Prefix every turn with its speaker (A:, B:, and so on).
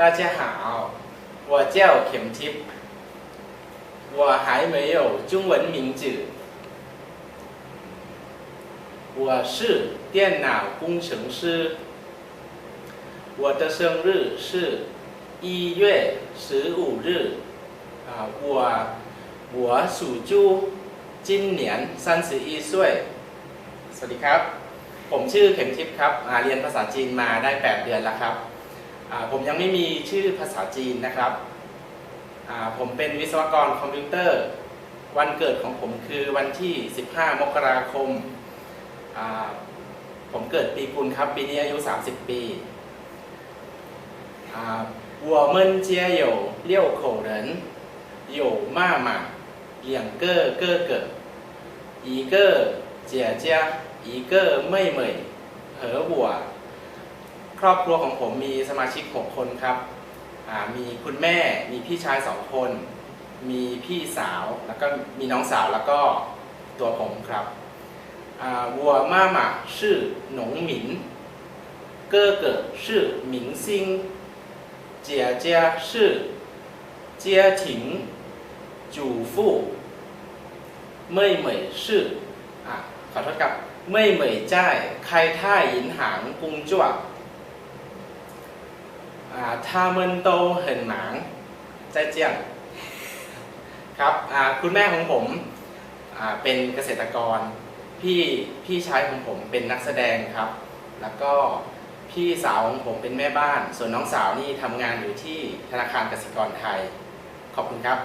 A: 大家好，我叫田ทิพย์我还没有中文名字。我是电脑工程师。我的生日是一月十五日。啊，我我属猪，今年三十一岁。สวัสดีครับ ผมชื่อเข็มทิพย์ครับอ่าเรียนภาษาจีนมาได้ 8 เดือนแล้วครับอ่า ผมยังไม่มีชื่อภาษาจีนนะครับ ผมเป็นวิศวกรคอมพิวเตอร์ วันเกิดของผมคือวันที่ 15 มกราคม ผมเกิดปีกุลครับ ปีนี้อายุ 30 ปีวัวเมินเจียเหยวเลี้ยวโขเรนเหยวมาหมาเหี่ยงเก้อเก้อเกิดอีเก้อเจียเจีม ครอบครัวของผมมีสมาชิก 6 คนครับ มีคุณแม่ มีพี่ชาย 2 คน มีพี่สาว แล้วก็มีน้องสาว แล้วก็ตัวผมครับวัวมาหมาชื่อหนงหมิน เก้อเก๋ชื่อหมิงซิง เจียเจียชื่อเจียถิง จู่ฟู่เม่ยเหมยชื่อ ขอโทษครับ เม่ยเหมยจ้าใครท่ายินหางกุงจ้ว 作啊他们都很忙在这样ครับอ่าคุณแม่ของผมอ่าเป็นเกษตรกร พี่พี่ชายของผมเป็นนักแสดงครับ แล้วก็พี่สาวของผมเป็นแม่บ้าน ส่วนน้องสาวนี่ทำงานอยู่ที่ธนาคารกสิกรไทย ขอบคุณครับ